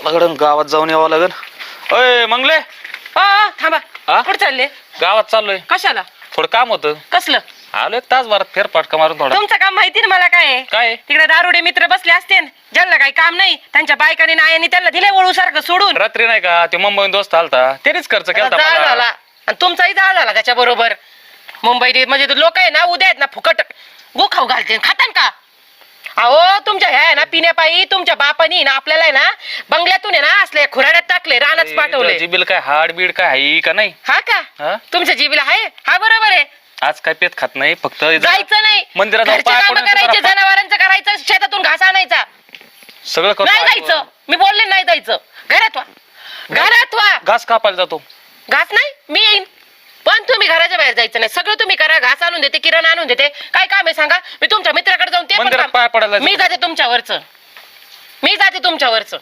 चला गड्या, गावात जाऊन यावं लागेल. अय मंगले. अ, थांबा. हा? कुठे चालले? गावात चाललोय. कशाला? थोडं काम होतं. कसलं? आलो एक तास भरात फेरपाटका मारून थोडा. तुमचं काम माहिती ना मला काय आहे? काय आहे? तिकडे दारुडे मित्र बसले असते ज्यांना काही काम नाही त्यांच्या बायकाने नायाने त्यांना दिले वळू सारखं सोडून. रात्री नाही का ते मुंबईहून दोस्त आलता. त्यानेच खर्च केला जाळ झाला. आणि तुमचाही जाळ झाला त्याच्या बरोबर मुंबईत म्हणजे लोक आहे ना उद्या आहेत ना फुकट. गो खाऊ घालते खातान का? अहो तुमच्या ह्या आहे ना पिण्यापायी तुमच्या बापानी ना आपल्याला आहे ना बंगल्यातून आहे ना असले खुराड्यात टाकले रानात पाठवले. जिबील काय हाड बीड काय आहे का नाही? हा का? हा? तुमच्या जीबीला आहे? हा बरोबर आहे. आज काय पेत खात नाही फक्त जायचं नाही. मंदिरात जाऊन घरचे पाया कामं पडून करायचे जरा- जनावरांचं करायचं शेतातून घास आणायचा. सगळं नाही जायचं. मी बोलले नाही जायचं. घरात वा घरात वा घास कापायला जातो. घास नाही मी येईन. पण तुम्ही घराच्या बाहेर जायचं नाही. सगळं तुम्ही करा घास आणून देते किरण आणून देते. काय काम आहे सांगा? मी तुमच्या पण मंदिरात पाया पडायला मी जाते तुमच्यावरच. मी जाते तुमच्यावरच.